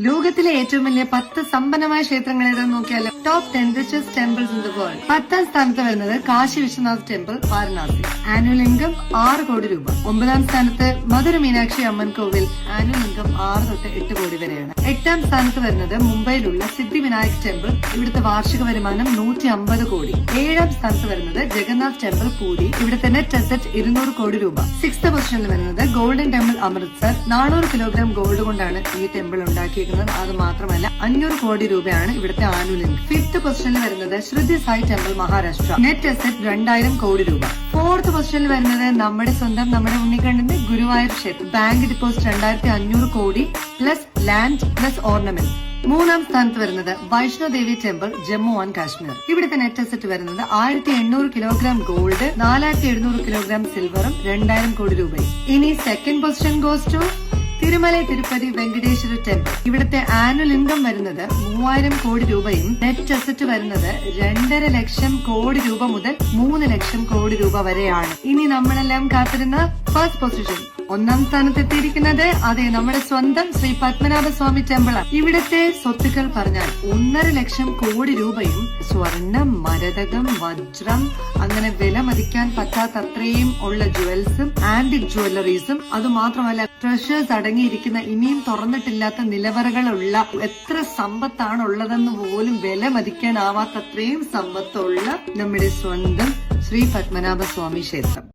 ലോകത്തിലെ ഏറ്റവും വലിയ പത്ത് സമ്പന്നമായ ക്ഷേത്രങ്ങൾ ഏതെന്ന് നോക്കിയാലോ? Top ten richest temples in the world പത്താം സ്ഥാനത്ത് വരുന്നത് Kashi Vishwanath temple Varanasi. Annual income ആറ് കോടി രൂപ. ഒമ്പതാം സ്ഥാനത്ത് മധുര മീനാക്ഷി അമ്മൻ കോവിൽ. ആനുവൽ ഇൻകം ആറ് തൊട്ട് എട്ട് കോടി വരെയാണ്. എട്ടാം സ്ഥാനത്ത് വരുന്നത് മുംബൈയിലുള്ള സിദ്ധി വിനായക് ടെമ്പിൾ ഇവിടുത്തെ വാർഷിക വരുമാനം നൂറ്റി അമ്പത് കോടി. ഏഴാം സ്ഥാനത്ത് വരുന്നത് ജഗന്നാഥ് ടെമ്പിൾ പൂരി. ഇവിടുത്തെ നെറ്റ് അസറ്റ് ഇരുന്നൂറ് കോടി രൂപ. സിക്സ്ത് പൊസിഷനിൽ വരുന്നത് ഗോൾഡൻ ടെമ്പിൾ അമൃത്സർ നാനൂറ് കിലോഗ്രാം ഗോൾഡ് കൊണ്ടാണ് ഈ ടെമ്പിൾ ഉണ്ടാക്കിയിരിക്കുന്നത് അത് മാത്രമല്ല അഞ്ഞൂറ് കോടി രൂപയാണ് ഇവിടുത്തെ ആനുവൽ ഫിഫ്ത് പൊസിഷനിൽ വരുന്നത് Shirdi Sai temple Maharashtra. Net asset രണ്ടായിരം കോടി രൂപ. ഫോർത്ത് പൊസിഷനിൽ വരുന്നത് നമ്മുടെ സ്വന്തം നമ്മുടെ ഉണ്ണിക്കണ്ണിന്റെ ഗുരുവായൂർ ക്ഷേത്രം. ബാങ്ക് ഡിപ്പോസിറ്റ് രണ്ടായിരത്തി അഞ്ഞൂറ് കോടി പ്ലസ് ലാൻഡ് പ്ലസ് ഓർണമെന്റ് മൂന്നാം സ്ഥാനത്ത് വരുന്നത് വൈഷ്ണോദേവി ടെമ്പിൾ ജമ്മു ആൻഡ് കാശ്മീർ. ഇവിടുത്തെ നെറ്റ് അസറ്റ് വരുന്നത് ആയിരത്തി എണ്ണൂറ് കിലോഗ്രാം ഗോൾഡ് നാലായിരത്തി എഴുന്നൂറ് കിലോഗ്രാം സിൽവറും രണ്ടായിരം കോടി രൂപയും. ഇനി second position goes to Tirumala Tirupati Venkateswara temple ഇവിടുത്തെ ആനുവൽ ഇൻകം വരുന്നത് മൂവായിരം കോടി രൂപയും നെറ്റ് അസറ്റ് വരുന്നത് രണ്ടര ലക്ഷം കോടി രൂപ മുതൽ മൂന്ന് ലക്ഷം കോടി രൂപ വരെയാണ്. ഇനി നമ്മളെല്ലാം കാത്തിരുന്ന ഫസ്റ്റ് പൊസിഷൻ ഒന്നാം സ്ഥാനത്ത് എത്തിയിരിക്കുന്നത് അതെ നമ്മുടെ സ്വന്തം ശ്രീ പത്മനാഭ സ്വാമി ടെമ്പിൾ ഇവിടുത്തെ സ്വത്തുക്കൾ പറഞ്ഞാൽ ഒന്നര ലക്ഷം കോടി രൂപയും സ്വർണം മരതകം വജ്രം അങ്ങനെ വില മതിക്കാൻ പറ്റാത്തത്രയും ഉള്ള ജുവൽസും ആന്റിക് ജുവല്ലറീസും അതുമാത്രമല്ല ട്രഷേഴ്സ് അടങ്ങിയിരിക്കുന്ന ഇനിയും തുറന്നിട്ടില്ലാത്ത നിലവറകളുള്ള എത്ര സമ്പത്താണ് ഉള്ളതെന്ന് പോലും വില മതിക്കാനാവാത്തത്രയും സമ്പത്തുള്ള നമ്മുടെ സ്വന്തം ശ്രീ പത്മനാഭ സ്വാമി ക്ഷേത്രം.